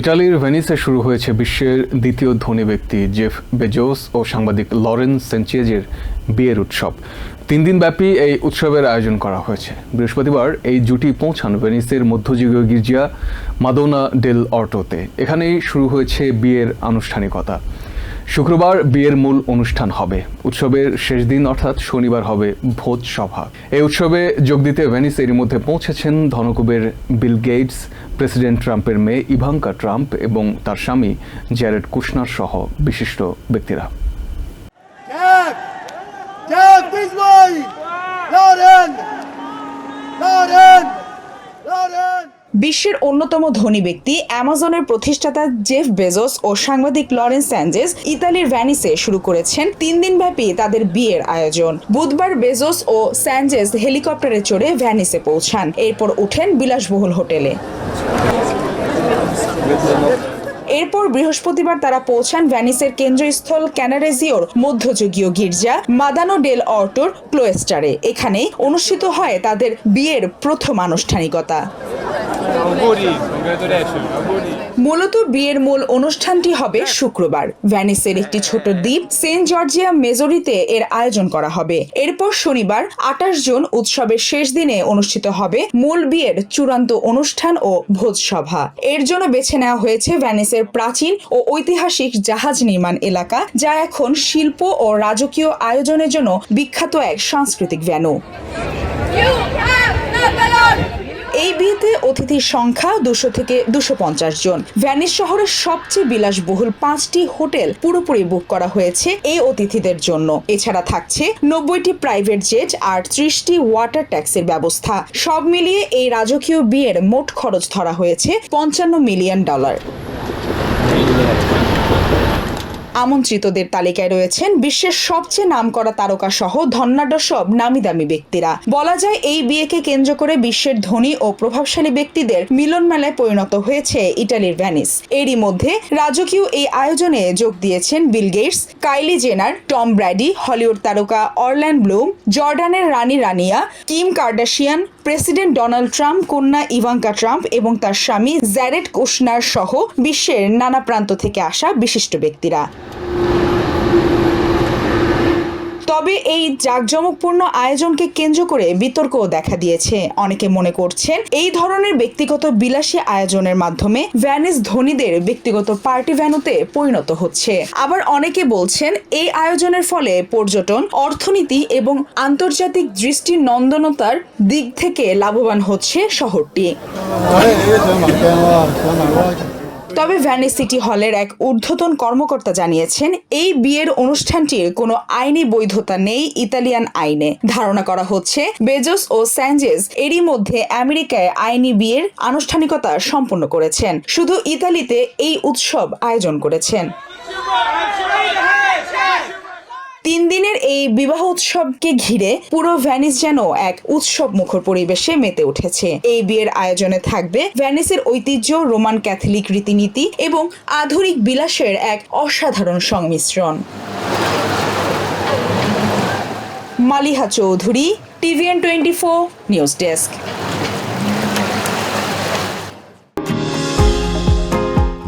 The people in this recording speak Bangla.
ইটালির ভেনিসে শুরু হয়েছে বিশ্বের দ্বিতীয় ধনী ব্যক্তি, জেফ বেজোস ও সাংবাদিক লরেন্স সেঞ্চেজের বিয়ের উৎসব। তিন দিন ব্যাপী এই উৎসবের আয়োজন করা হয়েছে। বৃহস্পতিবার এই জুটি পৌঁছান ভেনিসের মধ্যযুগীয় গির্জিয়া মাদোনা ডেল অর্টোতে এখানেই শুরু হয়েছে বিয়ের আনুষ্ঠানিকতা। শুক্রবার বিয়ের মূল অনুষ্ঠান হবে উৎসবের শেষ দিন অর্থাৎ শনিবার হবে ভোজ সভা এই উৎসবে যোগ দিতে ভেনিস এরই মধ্যে পৌঁছেছেন ধনকুবের বিল গেটস প্রেসিডেন্ট ট্রাম্পের মেয়ে ইভাঙ্কা ট্রাম্প এবং তার স্বামী জ্যারেড কুশনার সহ বিশিষ্ট ব্যক্তিরা! Lauren! Lauren! Lauren! বিশ্বের অন্যতম ধনী ব্যক্তি, অ্যামাজনের প্রতিষ্ঠাতা জেফ বেজোস ও সাংবাদিক লরেন্স স্যাঞ্জেস ইতালির ভ্যানিসে শুরু করেছেন তিন দিন ব্যাপী তাদের বিয়ের আয়োজন। বুধবার বেজোস ও স্যাঞ্জেস হেলিকপ্টারে চড়ে ভ্যানিসে পৌঁছান। এরপর উঠেন বিলাসবহুল হোটেলে। এরপর বৃহস্পতিবার তারা পৌঁছান ভ্যানিসের কেন্দ্রস্থল ক্যানারেজিওর মধ্যযুগীয় গির্জা মাদানো ডেল অর্টোর ক্লোয়েস্টারে এখানে অনুষ্ঠিত হয় তাদের বিয়ের প্রথম আনুষ্ঠানিকতা. মূলত বিয়ের মূল অনুষ্ঠানটি হবে শুক্রবার। ভ্যানিসের একটি ছোট দ্বীপ সেন্ট জর্জিয়া মেজরিতে এর আয়োজন করা হবে। এরপর শনিবার আঠাশ জুন উৎসবের শেষ দিনে অনুষ্ঠিত হবে মূল বিয়ের চূড়ান্ত অনুষ্ঠান ও ভোজসভা। এর জন্য বেছে নেওয়া হয়েছে ভ্যানিসের প্রাচীন ও ঐতিহাসিক জাহাজ নির্মাণ এলাকা যা এখন শিল্প ও রাজকীয় আয়োজনের জন্য বিখ্যাত এক সাংস্কৃতিক ভ্যানু এই বিয়েতে অতিথির সংখ্যা দুশো থেকে দুশো পঞ্চাশ জন। ভ্যানিস শহরের সবচেয়ে বিলাসবহুল পাঁচটি হোটেল পুরোপুরি বুক করা হয়েছে এই অতিথিদের জন্য। এছাড়া থাকছে নব্বইটি প্রাইভেট জেট আর ত্রিশটি ওয়াটার ট্যাক্সির ব্যবস্থা। সব মিলিয়ে এই রাজকীয় বিয়ের মোট খরচ ধরা হয়েছে পঞ্চান্ন মিলিয়ন ডলার। আমন্ত্রিতদের তালিকায় রয়েছেন বিশ্বের সবচেয়ে নামকরা তারকা সহ ধন্যাঢ্য সব নামি দামি ব্যক্তিরা। বলা যায়, এই বিয়েকে কেন্দ্র করে বিশ্বের ধনী ও প্রভাবশালী ব্যক্তিদের মিলন মেলায় পরিণত হয়েছে ইটালির ভ্যানিস। এরই মধ্যে রাজকীয় এই আয়োজনে যোগ দিয়েছেন Bill Gates, Kylie Jenner, Tom Brady, Hollywood তারকা অরল্যান্ড ব্লুম, জর্ডানের রানী Rania, Kim Kardashian, president Donald Trump, কন্যা ইভাঙ্কা ট্রাম্প এবং তার স্বামী জ্যারেড কুশনার সহ বিশ্বের নানা প্রান্ত থেকে আসা বিশিষ্ট ব্যক্তিরা। তবে এই জাঁকজমকপূর্ণ আয়োজনকে কেন্দ্র করে বিতর্কও দেখা দিয়েছে। অনেকে মনে করছেন এই ধরনের ব্যক্তিগত বিলাসী আয়োজনের মাধ্যমে ভ্যানিস ধনীদের ব্যক্তিগত পার্টি ভ্যানুতে পরিণত হচ্ছে। আবার অনেকে বলছেন এই আয়োজনের ফলে পর্যটন, অর্থনীতি এবং আন্তর্জাতিক দৃষ্টি নন্দনতার দিক থেকে লাভবান হচ্ছে শহরটি। তবে ভ্যানিস সিটি হলের এক ঊর্ধ্বতন কর্মকর্তা জানিয়েছেন, এই বিয়ের অনুষ্ঠানটির কোনো আইনি বৈধতা নেই ইতালিয়ান আইনে। ধারণা করা হচ্ছে, বেজোস ও স্যাঞ্জেস এরই মধ্যে আমেরিকায় আইনি বিয়ের আনুষ্ঠানিকতা সম্পন্ন করেছেন। শুধু ইতালিতে এই উৎসব আয়োজন করেছেন। তিন দিনের এই বিবাহ উৎসবকে ঘিরে পুরো ভ্যানিস যেন এক উৎসব মুখর পরিবেশে মেতে উঠেছে। এই বিয়ের আয়োজনে থাকবে ভ্যানিসের ঐতিহ্য, রোমান ক্যাথলিক রীতিনীতি এবং আধুনিক বিলাসের এক অসাধারণ সংমিশ্রণ। Maliha Chowdhury, TVN twenty four news desk.